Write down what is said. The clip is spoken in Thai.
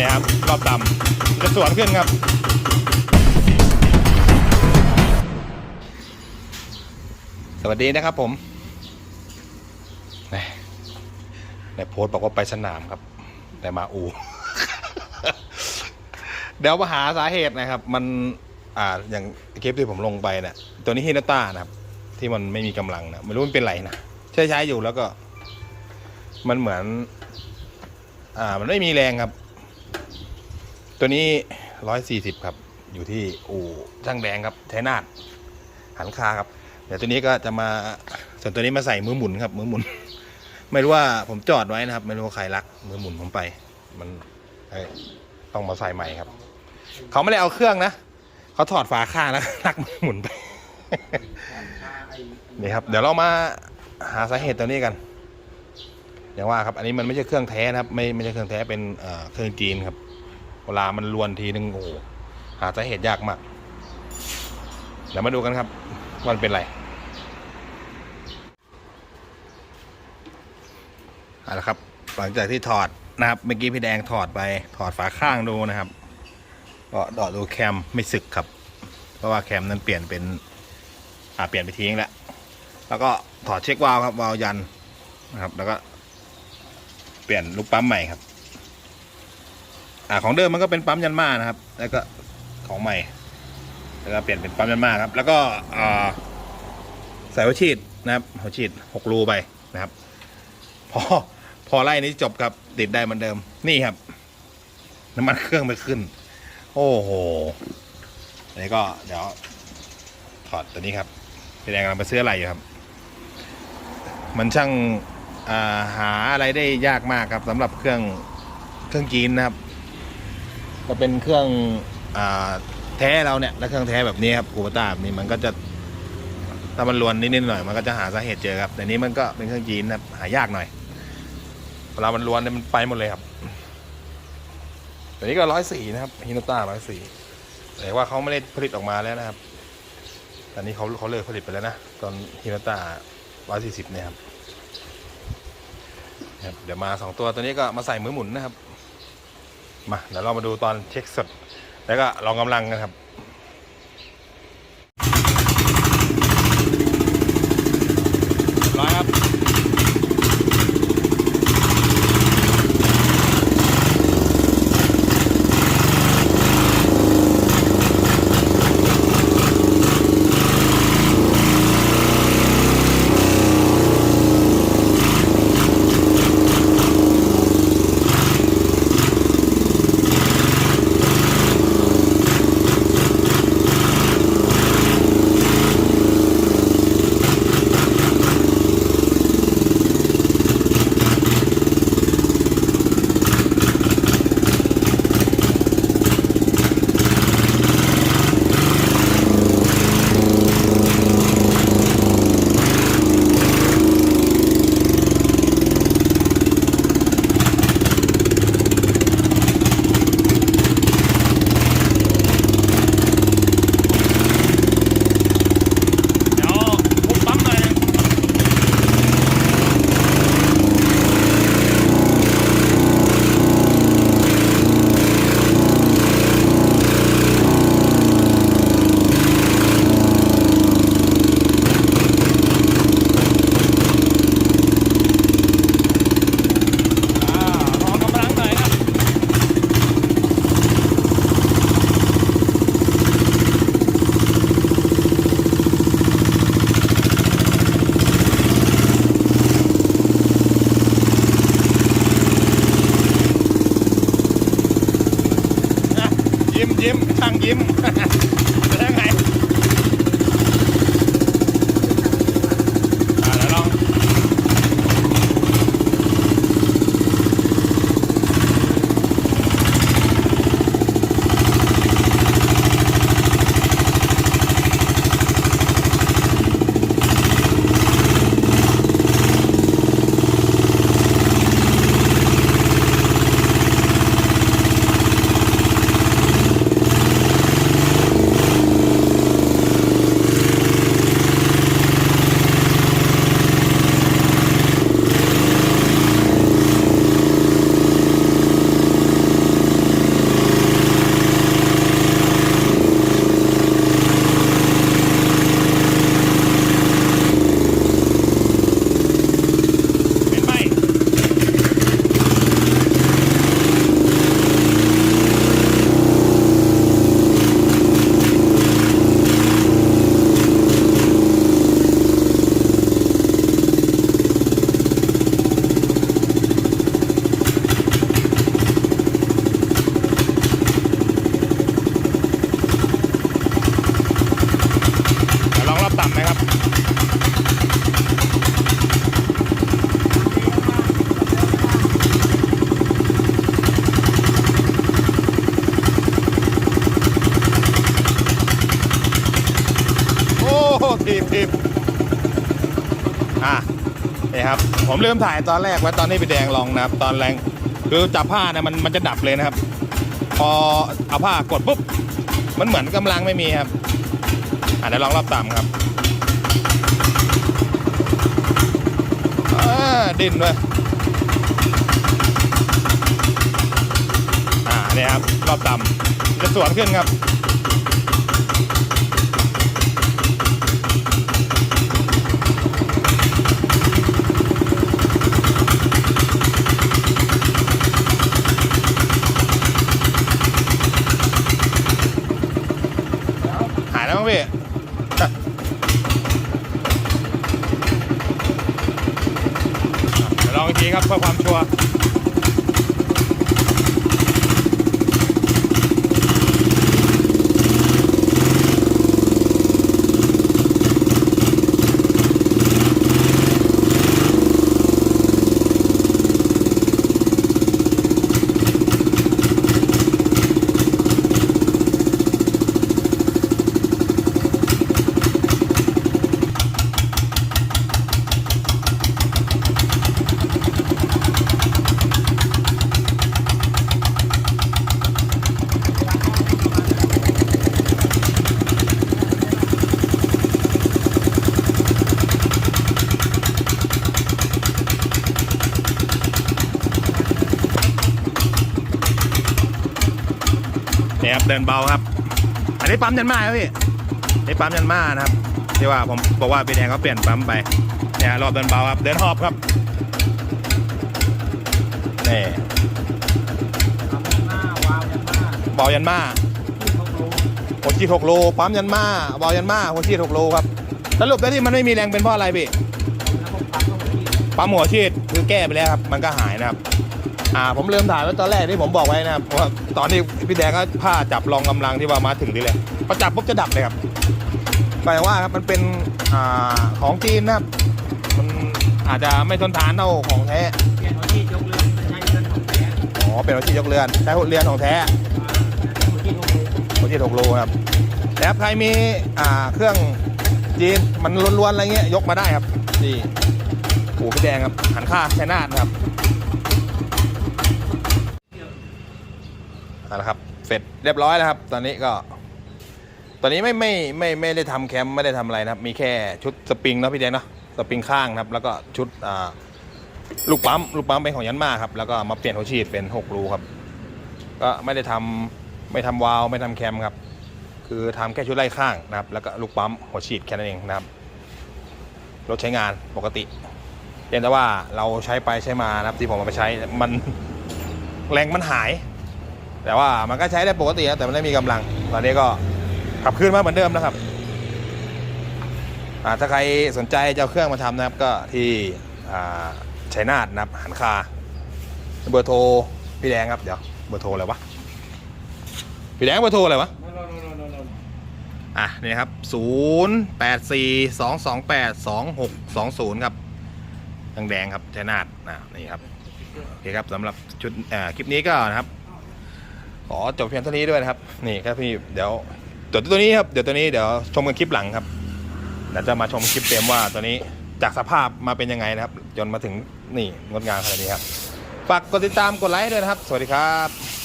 นี่ครับรอบต่ำจะสวนขึ้นครับ สวัสดีนะครับผมแหม่ในโพสต์บอกว่าไปสนามครับ แต่มาอู เดี๋ยวมาหาสาเหตุนะครับ มันอ่าอย่างคลิปที่ผมลงไปเนี่ยตัวนี้ฮินาต้านะครับ ที่มันไม่มีกำลังนะไม่รู้มันเป็นไรนะใช้ใช้อยู่แล้วก็ มันเหมือน อ่า มันไม่มีแรงครับ ตัวนี้ร้อยสี่สิบครับ อยู่ที่อู่ช่างแดงครับชัยนาทหันคาครับเดี๋ยวตัวนี้ก็จะมาส่วนตัวนี้มาใส่มือหมุนครับมือหมุน ไม่รู้ว่าผมจอดไว้นะครับ ไม่รู้ว่าใครรักมือหมุนผมไป มันต้องมาใส่ใหม่ครับ เขาไม่ได้เอาเครื่องนะเขาถอดฝาข้างแล้วลักมือหมุนไปนี่ครับ เดี๋ยวเรามาหาสาเหตุตัวนี้กันอย่างว่าครับ อันนี้มันไม่ใช่เครื่องแท้นะครับ ไม่ไม่ใช่เครื่องแท้เป็นเครื่องจีนครับ วลามันลวนทีนึงโอ้โหหาสาเหตุยากมาก เดี๋ยวมาดูกันครับว่ามันเป็นไรเอาละครับ หลังจากที่ถอดนะครับเมื่อกี้พี่แดงถอดไปถอดฝาข้างดูนะครับก็ดอดดูแคมไม่สึกครับ เพราะว่าแคมนั้นเปลี่ยนเป็นอ่าเปลี่ยนไปทิ้งแล้วแล้วก็ถอดเช็ควาล์วครับวาล์วยันนะครับ แล้วก็เปลี่ยนลูกปั๊มใหม่ครับ อ่าของเดิมมันก็เป็นปั๊มยันมานะครับ แล้วก็ของใหม่ แล้วก็เปลี่ยนเป็นปั๊มยันมาครับ แล้วก็อ่าใส่หัวฉีดนะครับหัวฉีดหกรูไปนะครับ พอพอไล่นี้จบครับติดได้เหมือนเดิม นี่ครับ น้ำมันเครื่องไม่ขึ้น โอ้โหอันนี้ก็เดี๋ยวถอดตัวนี้ครับพี่แดงกำลังไปซื้ออะไรอยู่ครับ มันช่างาหาอะไรได้ยากมากครับสำหรับเครื่องเครื่องจีนนะครับ ก็เป็นเครื่องอแท้เราเนี่ยและเครื่องแท้แบบนี้ครับกูปต้าแบบนี้มันก็จะถ้ามันลวนนิดๆหน่อยมันก็จะหาสาเหตุเจอครับแต่นี้มันก็เป็นเครื่องจีนนะครับหายากหน่อยเวลามันลวนเนี่ยมันไปหมดเลยครับแตัวนี้ก็ร้อยสี่นะครับฮิโนต้าร้อยสี่แต่ว่าเขาไม่ได้ผลิตออกมาแล้วนะครับตอนนี้เขาเขาเลิกผลิตไปแล้วนะตอนฮิโนต้าร้อยสี่สิบเนี่ยครับเดี๋ยวมาสองตัวตัวนี้ก็มาใส่มือหมุนนะครับ มาเดี๋ยวเรามาดูตอนเช็คสด แล้วก็ลองกำลังกันครับ ร้อยครับ เดี๋ยวผมปั๊มหน่อยนะอ่าลองกำลังหน่อยครับ อะ ยิ้มยิ้มช่างยิ้มจะได้ไง สิบอะนี่ครับ ผมลืมถ่ายตอนแรกไว้ตอนที่พี่แดงลองนะครับ ตอนแรงคือจับผ้าเนี่ยมันมันจะดับเลยนะครับ พอเอาผ้ากดปุ๊บ มันเหมือนกำลังไม่มีครับอะเดี๋ยวลองรอบต่ำครับอดิ้นด้วยอ่าเนี่ยครับรอบต่ำจะสวนขึ้นครับ หายแล้วมั้งพี่เดี๋ยวลองอีกทีครับเพื่อความชัวร์เนี่ยครับเดินเบาครับ อันนี้ปั๊มยันมาครับพี่นี่ปั๊มยันมานะครับที่ว่าผมบอกว่าพี่แดงเขาเปลี่ยนปั๊มไปเนี่ยรอบเดินเบาครับ เดินหอบครับนี่ทำหน้าวาวยันหน้าเบายันมาหัวชีดหกโลปั๊มยันมาเบายันมาหัวชีดหกโลครับสรุปแล้วที่มันไม่มีแรงเป็นเพราะอะไรพี่ปั๊มหัวชีดคือแก้ไปแล้วครับ มันก็หายนะครับ อ่าผมลืมถ่ายไว้ตอนแรกที่ผมบอกไว้นะครับว่าตอนที่พี่แดงก็ผ้าจับรองกำลังที่ว่ามาถึงนี่เลยพอจับปุ๊บจะดับเลยครับแปลว่าครับมันเป็นอ่าของจีนนะครับมันอาจจะไม่ทนทานเท่าของแท้เปลี่ยนหัวที่ยกเรือนใช้เรือนของแท้อ๋อเป็นหัวชีดยกเรือนใช้หัวเรือนของแท้หัวที่ทุกรูหัวชีดหกโลครับแล้วใครมีอ่าเครื่องจีนมันล้วนๆอะไรเงี้ยยกมาได้ครับนี่โอ้พี่แดงครับหันค่าชัยนาทนะครับ เอาละครับ เสร็จเรียบร้อยแล้วครับ ตอนนี้ก็ ตอนนี้ไม่ไม่ไม่ไม่ได้ทำแคมป์ไม่ได้ทำอะไรนะครับ มีแค่ชุดสปริงเนาะพี่แดงเนาะสปริงข้างนะครับ แล้วก็ชุดอ่าลูกปั๊มลูกปั๊มเป็นของยันมาครับ แล้วก็มาเปลี่ยนหัวฉีดเป็น6รูครับ ก็ไม่ได้ทำไม่ทำวาล์วไม่ทำแคมครับ คือทำแค่ชุดไล่ข้างนะครับ แล้วก็ลูกปั๊มหัวฉีดแค่นั้นเองนะครับรถใช้งานปกติเพียงแต่ว่าเราใช้ไปใช้มานะครับที่ผมเอาไปใช้มันแรงมันหาย แต่ว่ามันก็ใช้ได้ปกตินะแต่มันไม่มีกำลัง ตอนนี้ก็ขับเคลื่อนมาเหมือนเดิมนะครับถ้าใครสนใจจะเอาเครื่องมาทำนะครับก็ที่ชัยนาทนะครับหันคาเบอร์โทรพี่แดงครับเดี๋ยวเบอร์โทรอะไรวะพี่แดงเบอร์โทรอะไรวะอะนี่ครับศูนย์แปดสี่สองสองแปดสองหกสองศูนย์ครับแดงๆครับชัยนาทอะนี่ครับโอเคครับสำหรับชุดคลิปนี้ก็นะครับ ขอจบเพียงเท่านี้ด้วยนะครับ นี่ครับพี่เดี๋ยวเดี๋ยวตัวนี้ครับเดี๋ยวตัวนี้เดี๋ยวชมกันคลิปหลังครับเดี๋ยวจะมาชมคลิปเต็มว่าตัวนี้จากสภาพมาเป็นยังไงนะครับ จนมาถึงนี่งดงามขนาดนี้ครับฝากกดติดตามกดไลค์ด้วยนะครับ สวัสดีครับ